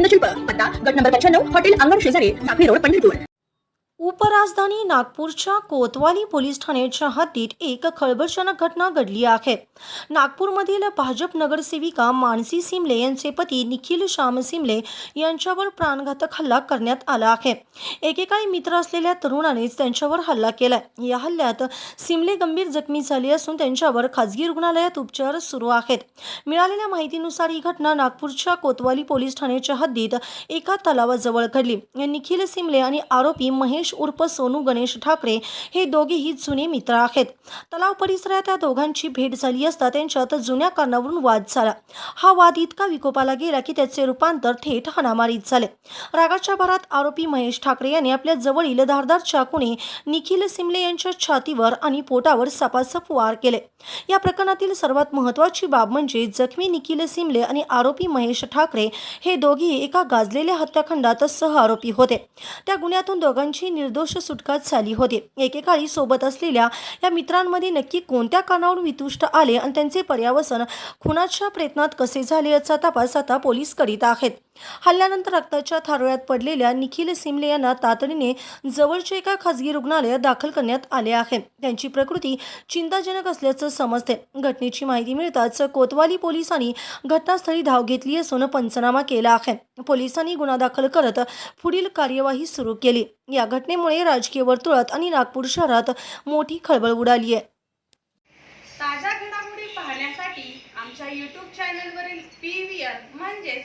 गोविंद शिल्प पत्ता गट नंबर पंच्याण्णव हॉटेल अंगण शेजारी साखळी रोड पंढरपूर. उपराजधानी नागपूरच्या कोतवाली पोलीस ठाण्याच्या हद्दीत एक खळबळजनक घटना घडली आहे. नागपूरमधील भाजप नगरसेविका मानसी सिमले यांचे पती निखिल श्याम सिमले यांच्यावर प्राणघातक हल्ला करण्यात आला आहे. एकेकाळी मित्र असलेल्या तरुणानेच त्यांच्यावर हल्ला केला या हल्ल्यात सिमले गंभीर जखमी झाले असून त्यांच्यावर खाजगी रुग्णालयात उपचार सुरू आहेत. मिळालेल्या माहितीनुसार ही घटना नागपूरच्या कोतवाली पोलीस ठाण्याच्या हद्दीत एका तलावाजवळ घडली. निखिल सिमले आणि आरोपी महेश उर्फ सोनू गणेश ठाकरे हे दोघेही जुने मित्र आहेत. तलाव परिसरात त्या दोघांची भेट झाली असता त्यांच्यात जुन्या कारणावरून वाद झाला. हा वाद इतका विकोपाला गेला की त्याचे रूपांतर थेट हाणामारीत झाले. रागाच्या भरात आरोपी महेश ठाकरे यांनी आपल्या जवळील धारदार चाकूने निखिल सिमले यांच्या छातीवर आणि पोटावर सपासप वार केले. या प्रकरणातील सर्वात महत्त्वाची बाब म्हणजे जखमी निखिल सिमले आणि आरोपी महेश ठाकरे हे दोघेही एका गाजलेल्या हत्याकांडात सह आरोपी होते. त्या गुन्ह्यातून दोघांची निर्दोष सुटका झाली होती. एकेकाळी सोबत असलेल्या या मित्रांमध्ये नक्की कोणत्या कारणावरून वितुष्ट आले आणि त्यांचे पर्यावसन खुनाच्या प्रयत्नात कसे झाले याचा तपास आता पोलीस करीत आहेत. हल्ल्यानंतर रक्ताच्या थारोळ्यात पडलेल्या निखिल सिमले यांना तातडीने जवळच्या एका खासगी रुग्णालयात दाखल करण्यात आले आहे. त्यांची प्रकृती चिंताजनक असल्याचं समजते. घटनेची माहिती मिळताच कोतवाली पोलिसांनी घटनास्थळी धाव घेतली असून पंचनामा केला आहे. पोलिसांनी गुन्हा दाखल करत पुढील कार्यवाही सुरू केली. या घटनेमुळे राजकीय वर्तुळात आणि नागपूर शहरात मोठी खळबळ उडाली आहे. ताज्या घडामोडी पाहण्यासाठी आमच्या यूट्यूब चॅनलवरील पी व्ही आर म्हणजेच